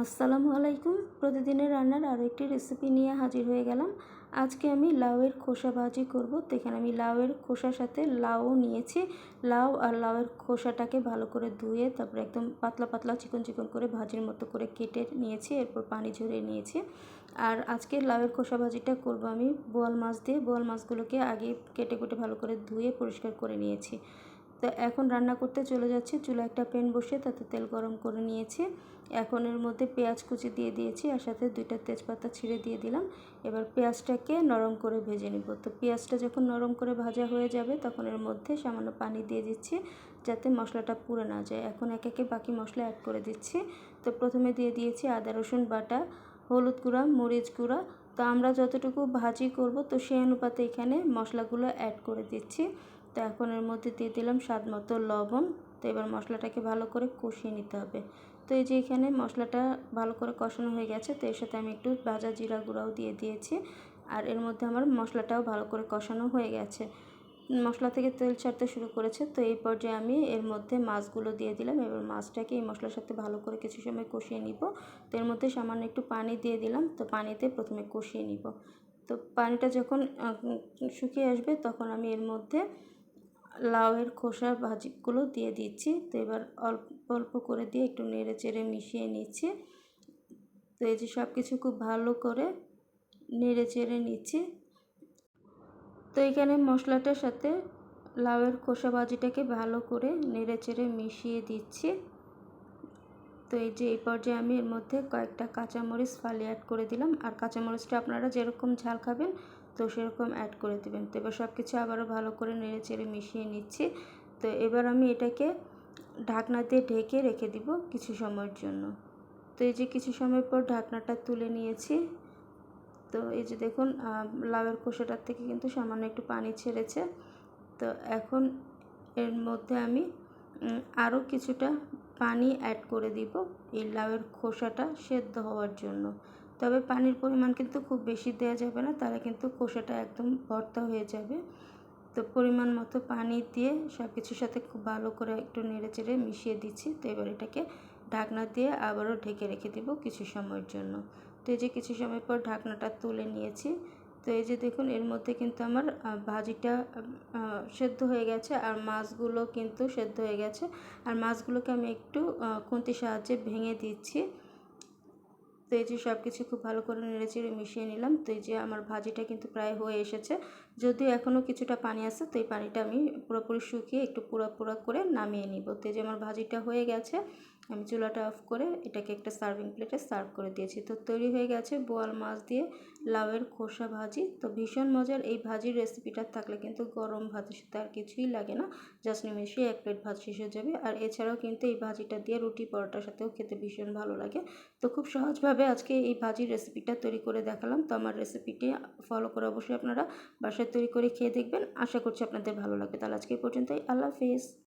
আসসালামু আলাইকুম। প্রতিদিনের রান্নার আরও একটি রেসিপি নিয়ে হাজির হয়ে গেলাম। আজকে আমি লাউয়ের খোসা ভাজি করব। এখানে আমি লাউয়ের খোসার সাথে লাউও নিয়েছি। লাউ আর লাউয়ের খোসাটাকে ভালো করে ধুয়ে তারপরে একদম পাতলা পাতলা চিকন চিকন করে ভাজির মতো করে কেটে নিয়েছি, এরপর পানি ঝরিয়ে নিয়েছি। আর আজকে লাউয়ের খোসা ভাজিটা করব আমি বোয়াল মাছ দিয়ে। বোয়াল মাছগুলোকে আগে কেটে কুটে ভালো করে ধুয়ে পরিষ্কার করে নিয়েছি। তো এখন রান্না করতে চলে যাচ্ছি। চুলা একটা প্যান বসে তাতে তেল গরম করে নিয়েছি। এখন এর মধ্যে পেঁয়াজ কুচি দিয়ে দিয়েছি, আর সাথে দুইটা তেজপাতা ছিঁড়ে দিয়ে দিলাম। এবার পেঁয়াজটাকে নরম করে ভেজে নিব। তো পেঁয়াজটা যখন নরম করে ভাজা হয়ে যাবে, তখন এর মধ্যে সামান্য পানি দিয়ে দিচ্ছি, যাতে মশলাটা পুড়ে না যায়। এখন এক একে বাকি মশলা অ্যাড করে দিচ্ছি। তো প্রথমে দিয়ে দিয়েছি আদা, রসুন বাটা, হলুদ গুঁড়া, মরিচ গুঁড়া। তো আমরা যতটুকু ভাজি করব, তো সেই অনুপাতে এখানে মশলাগুলো অ্যাড করে দিচ্ছি। তো এখন এর মধ্যে দিয়ে দিলাম স্বাদ মতো লবণ। তো এবার মশলাটাকে ভালো করে কষিয়ে নিতে হবে। তো এই যে এখানে মশলাটা ভালো করে কষানো হয়ে গেছে, তো এর সাথে আমি একটু ভাজা জিরা গুঁড়াও দিয়ে দিয়েছি। আর এর মধ্যে আমার মশলাটাও ভালো করে কষানো হয়ে গেছে। মশলা থেকে তেল ছাড়তে শুরু করেছে, তো এই পর্যায়ে আমি এর মধ্যে মাছগুলো দিয়ে দিলাম। এবার মাছটাকে এই মশলার সাথে ভালো করে কিছু সময় কষিয়ে নিব। তো এর মধ্যে সামান্য একটু পানি দিয়ে দিলাম, তো পানিতে প্রথমে কষিয়ে নিব। তো পানিটা যখন শুকিয়ে আসবে তখন আমি এর মধ্যে লাউয়ের খোসা ভাজিগুলো দিয়ে দিচ্ছি। তো এবার অল্প অল্প করে দিয়ে একটু নেড়ে চেড়ে মিশিয়ে নিচ্ছি। তো এই যে সব কিছু খুব ভালো করে নেড়ে চেড়ে নিচ্ছি। তো এখানে মশলাটার সাথে লাউয়ের খোসা ভাজিটাকে ভালো করে নেড়ে চেড়ে মিশিয়ে দিচ্ছি। তো এই যে এই পর্যায়ে আমি এর মধ্যে কয়েকটা কাঁচামরিচ ফালি অ্যাড করে দিলাম। আর কাঁচামরিচটা আপনারা যেরকম ঝাল খাবেন তো সেরকম অ্যাড করে দেবেন। তো এবার সব কিছু আবারও ভালো করে নেড়ে চেড়ে মিশিয়ে নিচ্ছি। তো এবার আমি এটাকে ঢাকনা দিয়ে ঢেকে রেখে দিব কিছু সময়ের জন্য। তো এই যে কিছু সময় পর ঢাকনাটা তুলে নিয়েছি। তো এই যে দেখুন লাউয়ের খোসাটার থেকে কিন্তু সামান্য একটু পানি ছেড়েছে। তো এখন এর মধ্যে আমি আরও কিছুটা পানি অ্যাড করে দিব এই লাউয়ের খোসাটা সেদ্ধ হওয়ার জন্য। তবে পানির পরিমাণ কিন্তু খুব বেশি দেওয়া যাবে না তাহলে কিন্তু খোসাটা একদম ভর্তা হয়ে যাবে। তো পরিমাণ মতো পানি দিয়ে সব কিছুর সাথে খুব ভালো করে একটু নেড়ে চেড়ে মিশিয়ে দিচ্ছি। তো এবার এটাকে ঢাকনা দিয়ে আবারও ঢেকে রেখে দিব কিছু সময়ের জন্য। তো এই যে কিছু সময় পর ঢাকনাটা তুলে নিয়েছি। তো এই যে দেখুন, এর মধ্যে কিন্তু আমার ভাজিটা সেদ্ধ হয়ে গেছে আর মাছগুলো কিন্তু সেদ্ধ হয়ে গেছে। আর মাছগুলোকে আমি একটু খুন্তির সাহায্যে ভেঙে দিচ্ছি। তো এই যে সব কিছু খুব ভালো করে নেড়ে চেড়ে মিশিয়ে নিলাম। তো এই যে আমার ভাজিটা কিন্তু প্রায় হয়ে এসেছে। যদিও এখনও কিছুটা পানি আছে, তো এই পানিটা আমি পুরোপুরি শুকিয়ে একটু পুরা পুরা করে নামিয়ে নিব। তো এই যে আমার ভাজিটা হয়ে গেছে। আমি চুলাটা অফ করে এটাকে একটা সার্ভিং প্লেটে সার্ভ করে দিয়েছি। তো তৈরি হয়ে গেছে বোয়াল মাছ দিয়ে লাউয়ের খোসা ভাজি। তো ভীষণ মজার এই ভাজির রেসিপিটা থাকলে কিন্তু গরম ভাতের সাথে আর কিছুই লাগে না। জাস্ট নিমেষে এক প্লেট ভাত শেষ হয়ে যাবে। আর এছাড়াও কিন্তু এই ভাজিটা দিয়ে রুটি পরোটার সাথেও খেতে ভীষণ ভালো লাগে। তো খুব সহজভাবে আজকে এই ভাজির রেসিপিটা তৈরি করে দেখালাম। তো আমার রেসিপিটি ফলো করে অবশ্যই আপনারা বাসায় তৈরি করে খেয়ে দেখবেন। আশা করছি আপনাদের ভালো লাগবে। তাহলে আজকে পর্যন্তই। আল্লাহ হাফিজ।